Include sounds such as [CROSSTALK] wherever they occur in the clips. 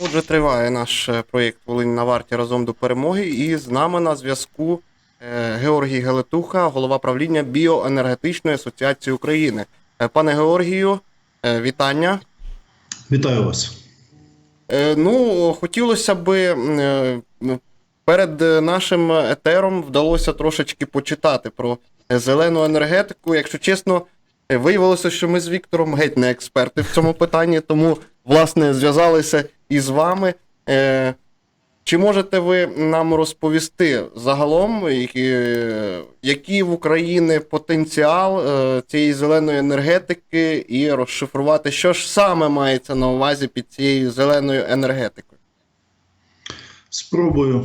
Отже, триває наш е, проєкт Волинь на варті разом до перемоги. І з нами на зв'язку е, Георгій Гелетуха, голова правління Біоенергетичної асоціації України. Е, Пане Георгію, вітання. Вітаю вас. Ну, хотілося би е, перед нашим етером вдалося трошечки почитати про зелену енергетику. Якщо чесно, виявилося, що ми з Віктором геть не експерти в цьому питанні, тому власне зв'язалися із вами. Е, Чи можете ви нам розповісти загалом, який в Україні потенціал е, цієї зеленої енергетики, і розшифрувати, що ж саме мається на увазі під цією зеленою енергетикою? Спробую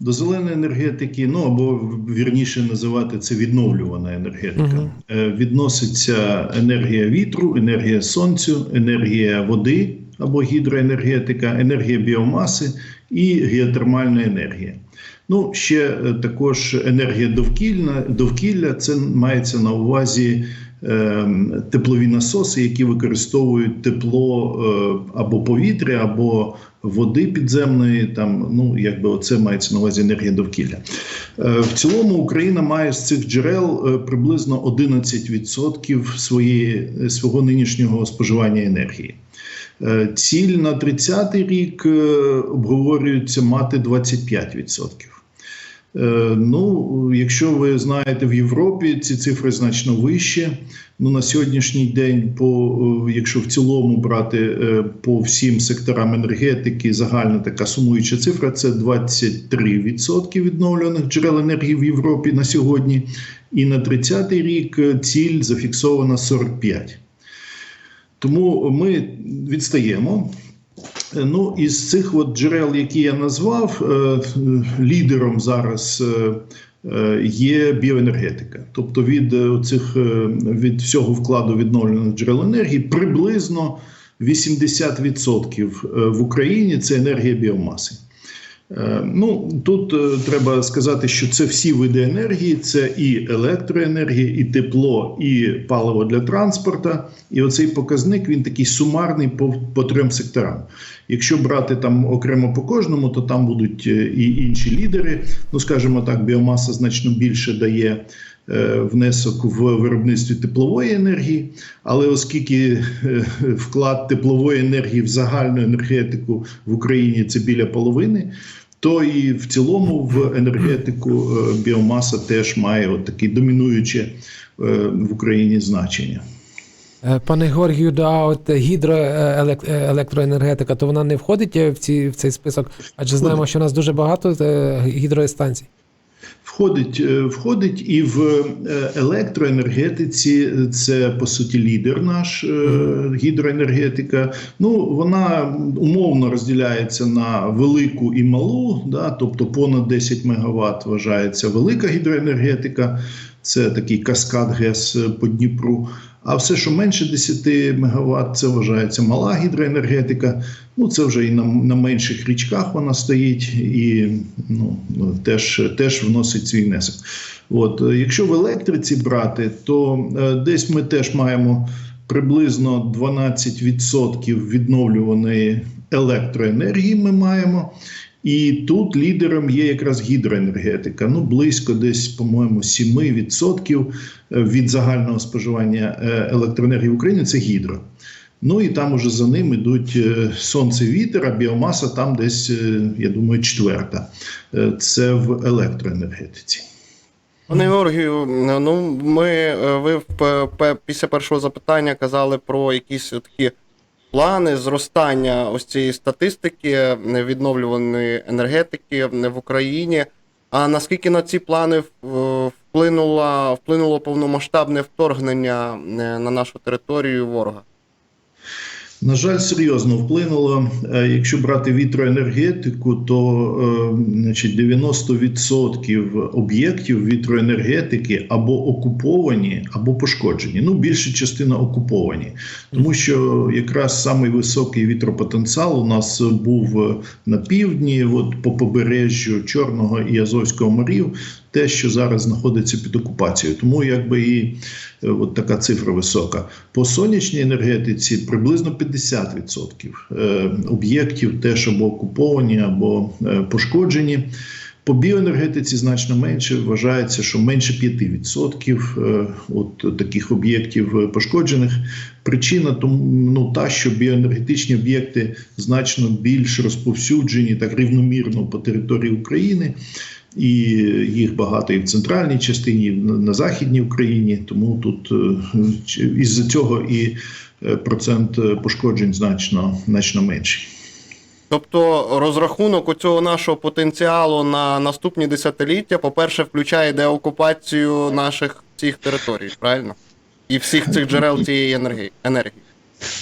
до зеленої енергетики, ну або вірніше називати це відновлювана енергетика. Е, Відноситься енергія вітру, енергія сонцю, енергія води або гідроенергетика, енергія біомаси і геотермальна енергія. Ну, ще е, також енергія довкілля, довкілля це мається на увазі е, теплові насоси, які використовують тепло е, або повітря, або води підземної. Там ну якби оце мається на увазі енергія довкілля. Е, в цілому Україна має з цих джерел приблизно 11% своєї свого нинішнього споживання енергії. Е, Ціль на 30-й рік е, обговорюється мати 25%. Е, Ну, якщо ви знаєте, в Європі ці цифри значно вищі. Ну на сьогоднішній день, по якщо в цілому брати по всім секторам енергетики, загальна така сумуюча цифра це 23% відновлених джерел енергії в Європі на сьогодні. І на 30-й рік ціль зафіксована 45%. Тому ми відстаємо. Ну, із цих от джерел, які я назвав, е, лідером зараз е, е, є біоенергетика. Тобто від цих від всього вкладу відновлених джерел енергії приблизно 80% е, в Україні це енергія біомаси. Е, Ну тут е, треба сказати, що це всі види енергії: це і електроенергія, і тепло, і паливо для транспорту. І оцей показник він такий сумарний по, по трьом секторам. Якщо брати там окремо по кожному, то там будуть е, і інші лідери. Ну скажімо так, біомаса значно більше дає. Внесок в виробництві теплової енергії, але оскільки вклад теплової енергії в загальну енергетику в Україні це біля половини, то і в цілому в енергетику е, біомаса теж має от таке домінуюче е, в Україні значення. Е, Пане Георгію, да, от гідроелектроенергетика, то вона не входить е, в, ці, в цей список, адже знаємо, що у нас дуже багато е, гідростанцій. Входить, е, входить і в е, електроенергетиці. Це по суті лідер наш е, гідроенергетика. Ну вона умовно розділяється на велику і малу. Да, тобто понад 10 МВт вважається велика гідроенергетика. Це такий каскад ГЕС по Дніпру. А все, що менше 10 МВт, це вважається мала гідроенергетика. Ну це вже і на, на менших річках вона стоїть і ну, теж, теж вносить свій внесок. От, якщо в електриці брати, то е, десь ми теж маємо приблизно 12% відновлюваної електроенергії. Ми маємо. І тут лідером є якраз гідроенергетика. Ну, близько десь, по-моєму, 7% від загального споживання е, електроенергії в Україні це гідро. Ну і там уже за ним йдуть е, сонце, вітер, а біомаса там десь, е, я думаю, четверта. Е, Це в електроенергетиці. Пане Георгію, ну ми е, ви після першого запитання казали про якісь такі плани зростання ось цієї статистики е, відновлюваної енергетики в Україні. А наскільки на ці плани вплинуло, вплинуло повномасштабне вторгнення е, на нашу територію ворога? На жаль, серйозно вплинуло. Е, Якщо брати вітроенергетику, то е, значить, 90% об'єктів вітроенергетики або окуповані, або пошкоджені. Ну, більша частина окуповані, тому що якраз самий високий вітропотенціал у нас був е, на півдні, от по побережжю Чорного і Азовського морів. Те, що зараз знаходиться під окупацією. Тому якби і е, от така цифра висока. По сонячній енергетиці приблизно 50% е, об'єктів теж або окуповані, або е, пошкоджені. По біоенергетиці значно менше. Вважається, що менше 5% е, от таких об'єктів пошкоджених. Причина тому ну, та, що біоенергетичні об'єкти значно більш розповсюджені так рівномірно по території України, і їх багато і в центральній частині, і на західній Україні. Тому тут е, із-за цього і е, процент е, пошкоджень значно, значно менший. Тобто розрахунок у цього нашого потенціалу на наступні десятиліття, по-перше, включає деокупацію наших всіх територій, правильно? І всіх цих джерел цієї енергії. енергії.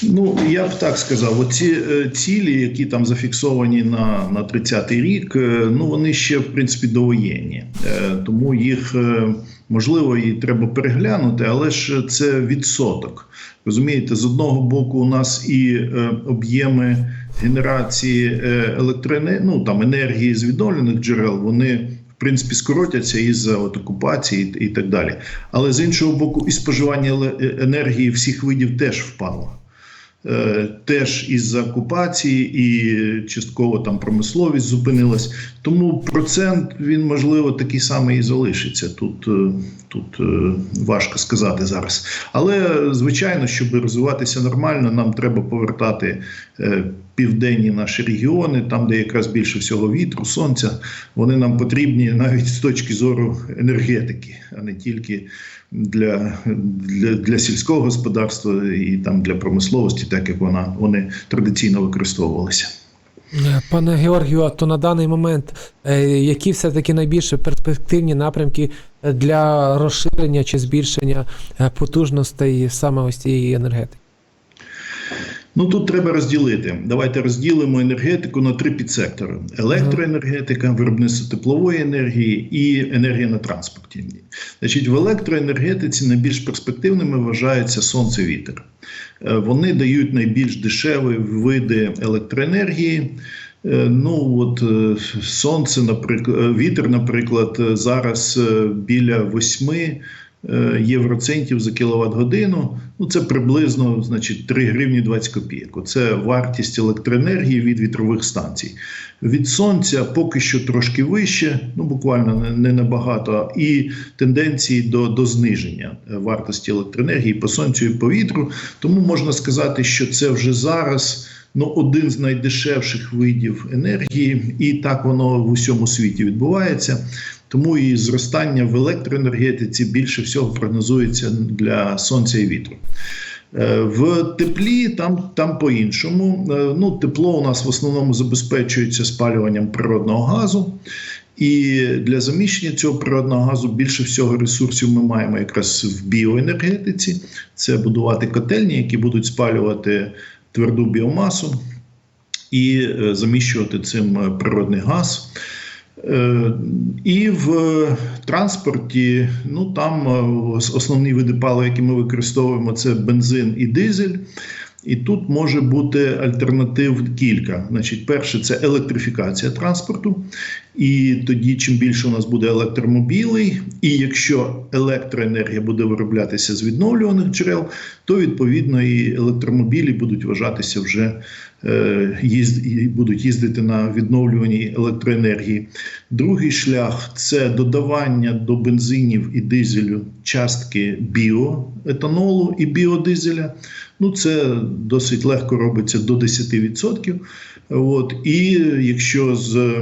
Ну, я б так сказав, оці е, цілі, які там зафіксовані на, на 30-й рік, е, ну вони ще в принципі довоєнні. Е, тому їх можливо і треба переглянути, але ж це відсоток. Розумієте, з одного боку, у нас і об'єми генерації електроенергії, ну там енергії з відновлених джерел, вони. В принципі, скоротяться із-за от окупації і так далі. Але з іншого боку, і споживання енергії всіх видів теж впало. Е, теж із-за окупації і частково там промисловість зупинилась. Тому процент він можливо такий самий і залишиться. Тут, е, тут е, важко сказати зараз. Але звичайно, щоб розвиватися нормально, нам треба повертати південні наші регіони, там, де якраз більше всього вітру, сонця. Вони нам потрібні навіть з точки зору енергетики, а не тільки для, для, для сільського господарства і там для промисловості, так як вона вони традиційно використовувалися. Е, Пане Георгію, а то на даний момент е, які все-таки найбільше перспективні напрямки е, для розширення чи збільшення потужностей саме ось цієї енергетики? Ну тут треба розділити. Давайте розділимо енергетику на три підсектори: електроенергетика, виробництво теплової енергії і енергія на транспорті. Значить, в електроенергетиці найбільш перспективними вважаються сонце вітер. Е, Вони дають найбільш дешеві види електроенергії. Е, Ну от е, сонце, наприклад, вітер, наприклад, зараз біля 8 е, євроцентів за кіловат годину. Ну це приблизно значить 3 гривні 20 копійок. Це вартість електроенергії від вітрових станцій. Від сонця поки що трошки вище, ну буквально не, набагато, і тенденції до, до зниження е, вартості електроенергії по сонцю і по вітру. Тому можна сказати, що це вже зараз ну, один з найдешевших видів енергії, і так воно в усьому світі відбувається. Тому і зростання в електроенергетиці більше всього прогнозується для сонця і вітру. Е, В теплі там, там по-іншому. Е, Ну, тепло у нас в основному забезпечується спалюванням природного газу. І для заміщення цього природного газу більше всього ресурсів ми маємо якраз в біоенергетиці. Це будувати котельні, які будуть спалювати тверду біомасу і е, заміщувати цим природний газ. Е, І в транспорті, ну там е, основні види палива, які ми використовуємо, це бензин і дизель. І тут може бути альтернатив кілька. Значить, перше це електрифікація транспорту. І тоді, чим більше у нас буде електромобілей, і якщо електроенергія буде вироблятися з відновлюваних джерел, то відповідно і електромобілі будуть вважатися вже будуть їздити на відновлюваній електроенергії. Другий шлях це додавання до бензинів і дизелю частки біоетанолу і біодизеля. Ну, це досить легко робиться до 10%. От. І якщо з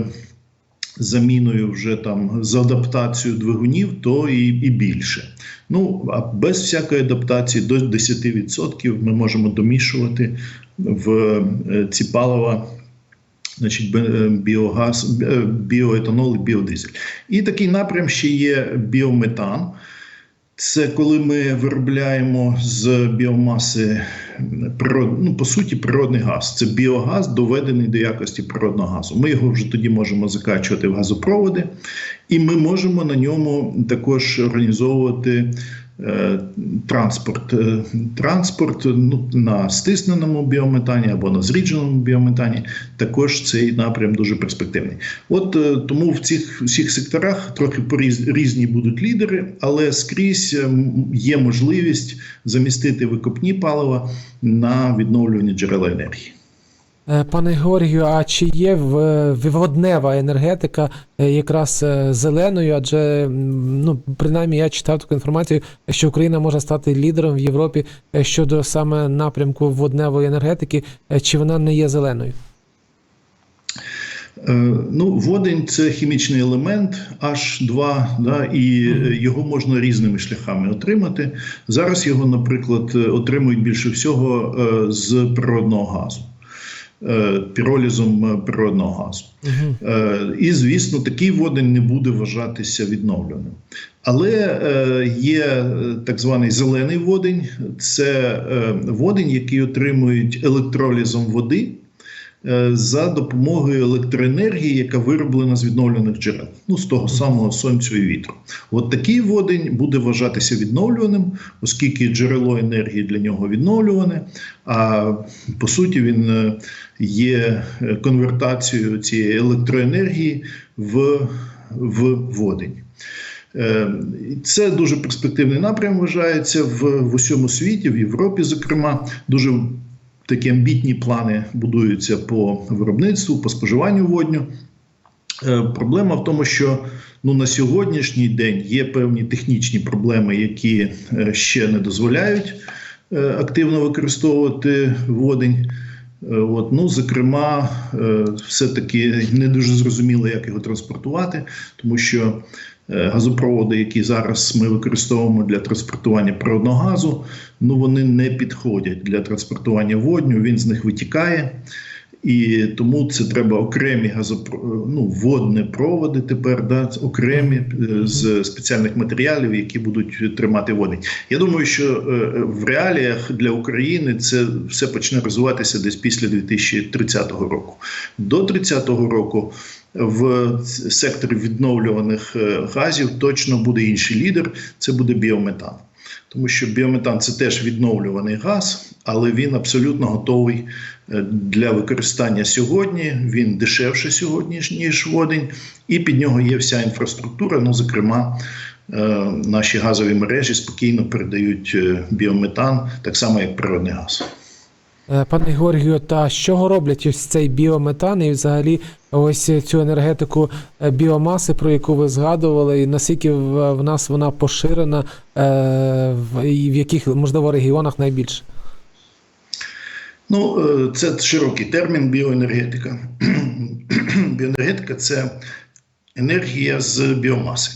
заміною вже там з адаптацією двигунів, то і, і більше. Ну а без всякої адаптації до 10% ми можемо домішувати в е, ці палива. Значить, е, біогаз, е, біоетанол і біодизель. І такий напрям ще є біометан. Це коли ми виробляємо з біомаси природ, ну, по суті, природний газ. Це біогаз, доведений до якості природного газу. Ми його вже тоді можемо закачувати в газопроводи, і ми можемо на ньому також організовувати транспорт. Е, Транспорт ну, на стисненому біометані або на зрідженому біометані також цей напрям дуже перспективний. От е, тому в цих всіх секторах трохи різні будуть лідери, але скрізь е, є можливість замістити викопні палива на відновлювані джерела енергії. Е, Пане Георгію, а чи є в- воднева енергетика е, якраз е, зеленою? Адже ну принаймні я читав таку інформацію, що Україна може стати лідером в Європі е, щодо саме напрямку водневої енергетики, Е, чи вона не є зеленою? Е, Ну, водень це хімічний елемент H2, да, і е, його можна різними шляхами отримати. Зараз його, наприклад, е, отримують більше всього е, з природного газу, е, піролізом е, природного газу. Угу. Е, І, звісно, такий водень не буде вважатися відновленим. Але е, є е, так званий зелений водень, це е, водень, який отримують електролізом води е, за допомогою електроенергії, яка вироблена з відновлених джерел, ну з того самого сонцю і вітру. От такий водень буде вважатися відновлюваним, оскільки джерело енергії для нього відновлюване. А по суті, він е, є е, конвертацією цієї електроенергії в, в водень. Е, Це дуже перспективний напрям вважається в, в усьому світі, в Європі, зокрема, дуже такі амбітні плани будуються по виробництву, по споживанню водню. Е, Проблема в тому, що ну, на сьогоднішній день є певні технічні проблеми, які е, ще не дозволяють е, активно використовувати водень. От, ну, зокрема, все-таки не дуже зрозуміло, як його транспортувати, тому що газопроводи, які зараз ми використовуємо для транспортування природного газу, ну вони не підходять для транспортування водню, він з них витікає. І тому це треба окремі газопро... ну, водні проводи тепер, да, окремі е, з спеціальних матеріалів, які будуть тримати водень. Я думаю, що е, в реаліях для України це все почне розвиватися десь після 2030 року. До 30 року в секторі відновлюваних е, газів точно буде інший лідер. Це буде біометан. Тому що біометан це теж відновлюваний газ, але він абсолютно готовий е, для використання сьогодні. Він дешевше сьогодні, ніж водень, і під нього є вся інфраструктура. Ну, зокрема, е, наші газові мережі спокійно передають біометан, так само як природний газ. Е, Пане Георгію, та з чого роблять ось цей біометан і взагалі ось цю енергетику е, біомаси, про яку ви згадували, і наскільки в, нас вона поширена, е, і в яких, можливо, регіонах найбільше? Ну, це широкий термін біоенергетика. [CLEARS THROAT] Біоенергетика це енергія з біомаси.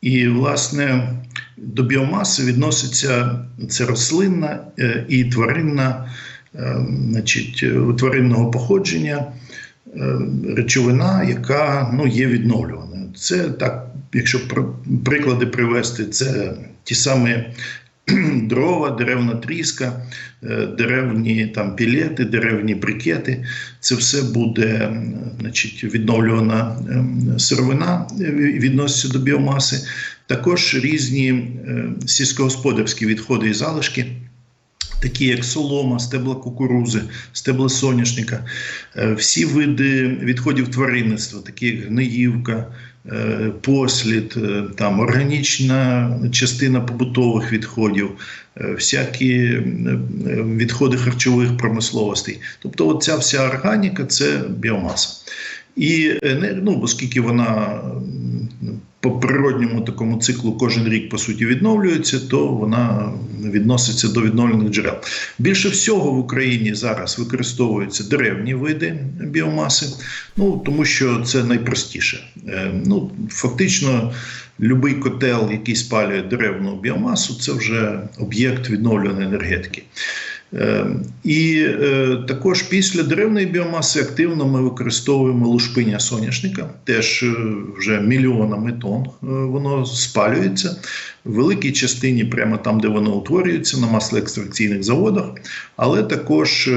І, власне, до біомаси відноситься це рослинна і тваринна, значить, е, тваринного походження е, речовина, яка ну, є відновлюваною. Це так, якщо пр- приклади привести, це ті самі [CLEARS THROAT] дрова, деревна тріска, е, деревні там пілети, деревні брикети. Це все буде значить, відновлювана ем, сировина, е, відноситься до біомаси. Також різні е, сільськогосподарські відходи і залишки. Такі як солома, стебла кукурузи, стебла соняшника, Е, всі види відходів тваринництва, такі як гниївка, е, послід, е, там органічна частина побутових відходів, всякі відходи харчових промисловостей. Тобто, оця вся органіка це біомаса. І ну, оскільки вона по природньому такому циклу кожен рік по суті відновлюється, то вона відноситься до відновлених джерел. Більше всього в Україні зараз використовуються деревні види біомаси, ну тому що це найпростіше. Е, Ну фактично, будь-який котел, який спалює деревну біомасу, це вже об'єкт відновленої енергетики. Е, І е, також після деревної біомаси активно ми використовуємо лушпиня соняшника, теж е, вже мільйонами тонн е, воно спалюється. В великій частині, прямо там, де воно утворюється, на маслоекстракційних заводах, але також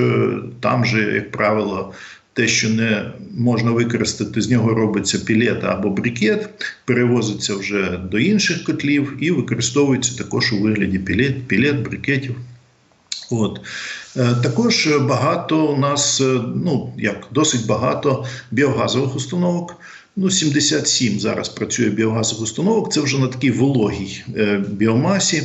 там же, як правило, те, що не можна використати, з нього робиться пілет або брикет, перевозиться вже до інших котлів і використовується також у вигляді пілет, пілет брикетів. От. Е, Також багато у нас, е, ну як досить багато біогазових установок. Ну, 77 зараз працює біогазових установок. Це вже на такій вологій е, біомасі.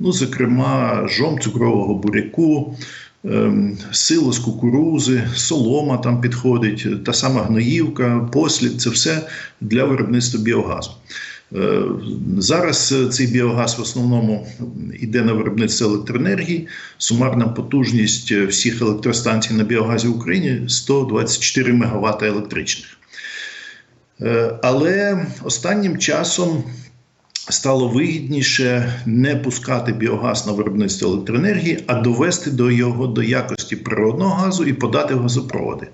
Ну, зокрема, жом цукрового буряку, ем, сило з кукурузи, солома там підходить, та сама гноївка, послід це все для виробництва біогазу. Е, Зараз е, цей біогаз в основному йде на виробництво електроенергії. Сумарна потужність е, всіх електростанцій на біогазі в Україні 124 МВт електричних. Але останнім часом стало вигідніше не пускати біогаз на виробництво електроенергії, а довести до його до якості природного газу і подати в газопроводи.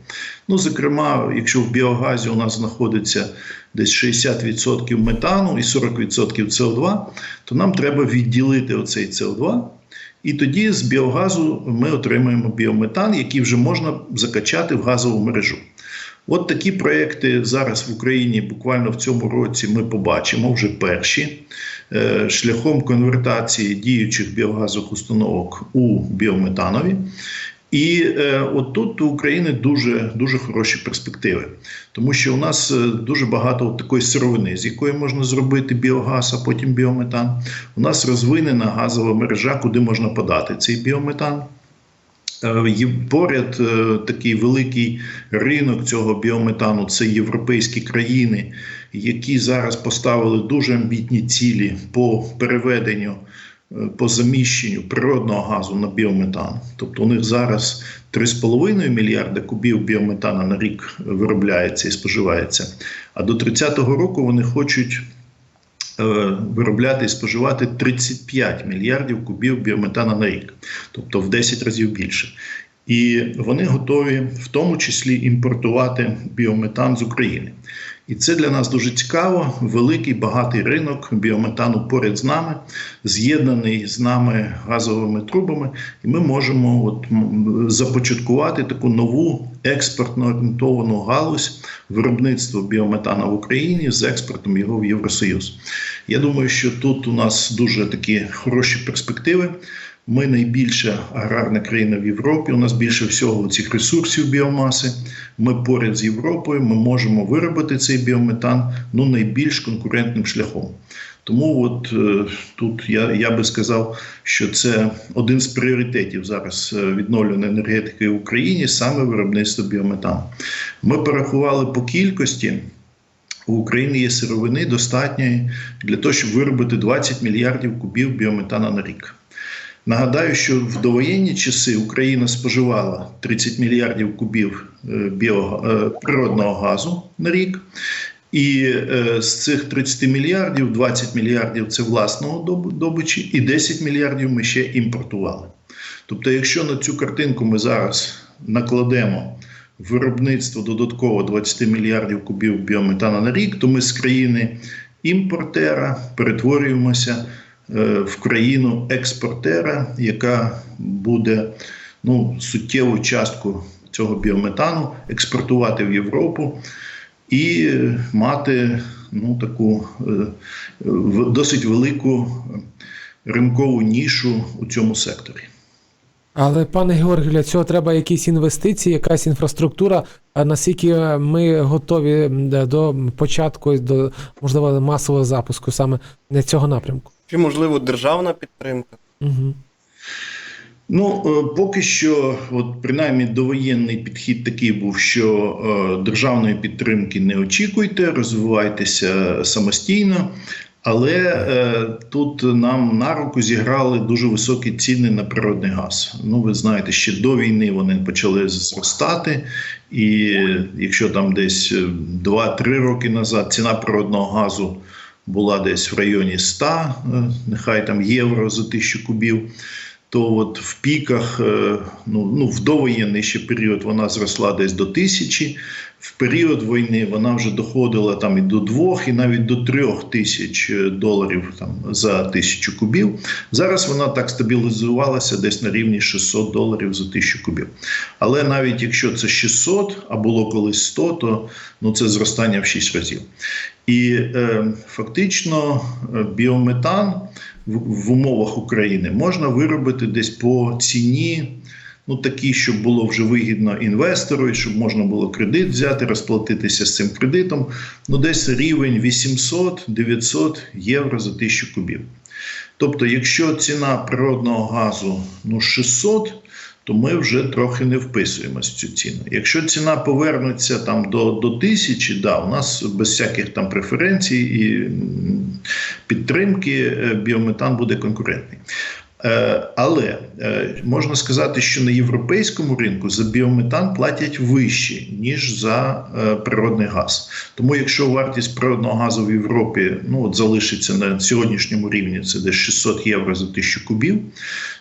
Ну, зокрема, якщо в біогазі у нас знаходиться десь 60% метану і 40% СО2, то нам треба відділити оцей СО2. І тоді з біогазу ми отримаємо біометан, який вже можна закачати в газову мережу. От такі проекти зараз в Україні буквально в цьому році ми побачимо вже перші е, шляхом конвертації діючих біогазових установок у біометанові. І е, от тут у України дуже дуже хороші перспективи, тому що у нас е, дуже багато от такої сировини, з якої можна зробити біогаз, а потім біометан. У нас розвинена газова мережа, куди можна подати цей біометан. Е, є Поряд е, такий великий ринок цього біометану це європейські країни, які зараз поставили дуже амбітні цілі по переведенню, по заміщенню природного газу на біометан. Тобто у них зараз 3,5 мільярда кубів біометана на рік виробляється і споживається. А до 30-го року вони хочуть е, виробляти і споживати 35 мільярдів кубів біометана на рік, тобто в 10 разів більше. І вони готові в тому числі імпортувати біометан з України. І це для нас дуже цікаво. Великий багатий ринок біометану поряд з нами, з'єднаний з нами газовими трубами, і ми можемо от започаткувати таку нову експортно орієнтовану галузь виробництва біометана в Україні з експортом його в Євросоюз. Я думаю, що тут у нас дуже такі хороші перспективи. Ми найбільша аграрна країна в Європі. У нас більше всього цих ресурсів біомаси. Ми поряд з Європою. Ми можемо виробити цей біометан ну найбільш конкурентним шляхом. Тому от е, тут я, я би сказав, що це один з пріоритетів зараз е, відновлюваної енергетики в Україні саме виробництво біометану. Ми порахували по кількості. У України є сировини достатньої для того, щоб виробити 20 мільярдів кубів біометана на рік. Нагадаю, що в довоєнні часи Україна споживала 30 мільярдів кубів е, біо, е, природного газу на рік. І е, з цих 30 мільярдів 20 мільярдів це власного добичі, і 10 мільярдів ми ще імпортували. Тобто, якщо на цю картинку ми зараз накладемо виробництво додатково 20 мільярдів кубів біометану на рік, то ми з країни імпортера перетворюємося в країну експортера, яка буде ну, суттєву частку цього біометану експортувати в Європу і е, мати ну, таку е, досить велику ринкову нішу у цьому секторі. Але, пане Георгію, для цього треба якісь інвестиції, якась інфраструктура. А наскільки ми готові до початку, до можливо масового запуску саме на цього напрямку? Чи можливо державна підтримка? Угу. Ну, е, поки що, от принаймні довоєнний підхід такий був, що е, державної підтримки не очікуйте, розвивайтеся самостійно. Але е, тут нам на руку зіграли дуже високі ціни на природний газ. Ну, ви знаєте, ще до війни вони почали зростати. І якщо там десь е, 2-3 роки назад ціна природного газу була десь в районі 100, е, нехай там євро за тисячу кубів, то от в піках, е, ну, ну в довоєнний ще період вона зросла десь до тисячі. В період війни вона вже доходила там і до двох, і навіть до трьох тисяч е, доларів там за тисячу кубів. Зараз вона так стабілізувалася десь на рівні 600 доларів за тисячу кубів. Але навіть якщо це 600, а було колись 100, то ну це зростання в 6 разів. І е, фактично е, біометан в, в умовах України можна виробити десь по ціні. Ну, такі, щоб було вже вигідно інвестору, і щоб можна було кредит взяти, розплатитися з цим кредитом. Ну, десь рівень 800-900 євро за тисячу кубів. Тобто, якщо ціна природного газу ну, 600, то ми вже трохи не вписуємося в цю ціну. Якщо ціна повернеться там до, до тисячі, да, у нас без всяких там преференцій і підтримки е, біометан буде конкурентний. Е, Але е, можна сказати, що на європейському ринку за біометан платять вище, ніж за е, природний газ. Тому якщо вартість природного газу в Європі ну, от залишиться на сьогоднішньому рівні, це десь 600 євро за тисячу кубів,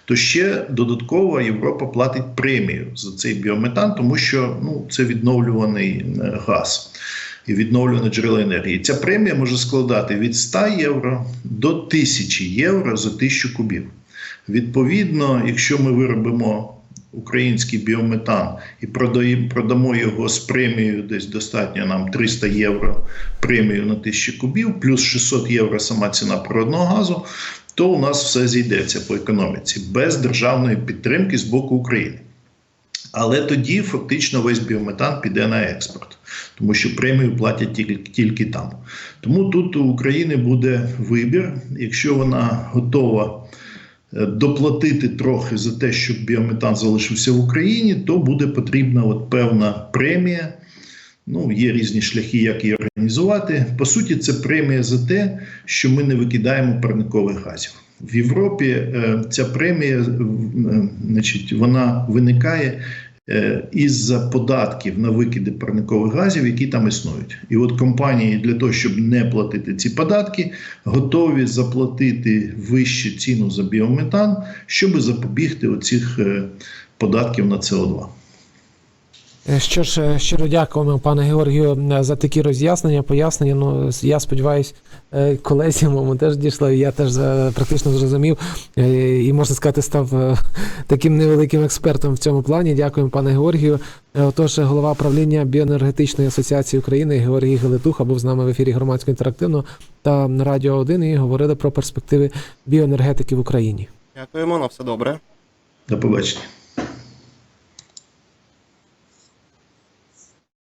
то ще додатково Європа платить премію за цей біометан, тому що ну, це відновлюваний газ і відновлюване джерело енергії. Ця премія може складати від 100 євро до 1000 євро за тисячу кубів. Відповідно, якщо ми виробимо український біометан і продамо його з премією, десь достатньо нам 300 євро премію на 1000 кубів, плюс 600 євро сама ціна природного газу, то у нас все зійдеться по економіці без державної підтримки з боку України. Але тоді фактично весь біометан піде на експорт, тому що премію платять тільки, тільки там. Тому тут у України буде вибір, якщо вона готова доплатити трохи за те, щоб біометан залишився в Україні, то буде потрібна от певна премія. Ну, є різні шляхи, як її організувати. По суті, це премія за те, що ми не викидаємо парникових газів. В Європі е, ця премія, е, значить, вона виникає е, із-за податків на викиди парникових газів, які там існують. І от компанії для того, щоб не платити ці податки, готові заплатити вищу ціну за біометан, щоб запобігти оцих е, податків на СО2. Е, Що ж, е, щиро дякуємо, пане Георгію, е, за такі роз'яснення, пояснення. Ну, я сподіваюся, колезі моєму теж дійшло, і я теж практично зрозумів і, можна сказати, став таким невеликим експертом в цьому плані. Дякуємо, пане Георгію. Отож, голова правління Біоенергетичної асоціації України Георгій Гелетуха був з нами в ефірі громадського інтерактивного та на Радіо 1 і говорили про перспективи біоенергетики в Україні. Дякуємо, на все добре. До побачення.